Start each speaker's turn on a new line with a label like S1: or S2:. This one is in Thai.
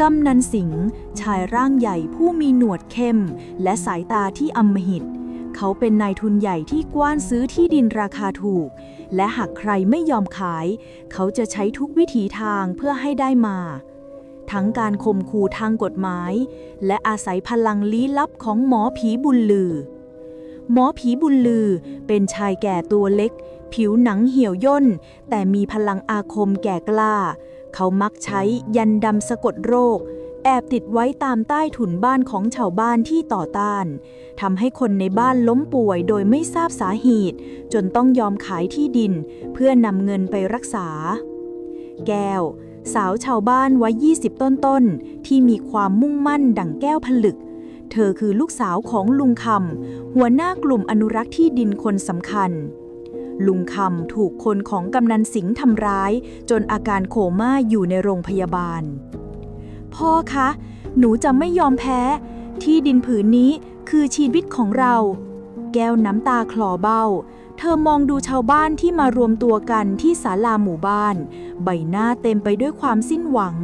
S1: กำนันสิงห์ชายร่างใหญ่ผู้มีหนวดเข้ม และสายตาที่อำมหิต เขาเป็นนายทุนใหญ่ที่กว้านซื้อที่ดินราคาถูก และหากใครไม่ยอมขาย เขาจะใช้ทุกวิถีทางเพื่อให้ได้มา ทั้งการข่มขู่ทางกฎหมาย และอาศัยพลังลี้ลับของหมอผีบุญลือ หมอผีบุญลือเป็นชายแก่ตัวเล็ก ผิวหนังเหี่ยวย่น แต่มีพลังอาคมแก่กล้า เขามักใช้ยันดำสะกดโรค แอบติดไว้ตามใต้ถุนบ้านของชาวบ้านที่ต่อต้านทำให้คนในบ้านล้มป่วยโดยไม่ทราบสาเหตุ จนต้องยอมขายที่ดิน เพื่อนำเงินไปรักษา แก้ว สาวชาวบ้านวัย20 ต้นๆ ที่มีความมุ่งมั่นดั่งแก้วผลึกเธอคือลูกสาวของลุงคำหัวหน้ากลุ่มอนุรักษ์ที่ดินคนสำคัญ ลุงคำถูกคนของกำนันสิงห์ทำร้าย จนอาการโคม่าอยู่ในโรงพยาบาล พ่อคะ หนูจะไม่ยอมแพ้ ที่ดินผืนนี้คือชีวิตของเรา แก้วน้ำตาคลอเบ้า เธอมองดูชาวบ้านที่มารวมตัวกันที่ศาลาหมู่บ้าน ใบหน้าเต็มไปด้วยความสิ้นหวัง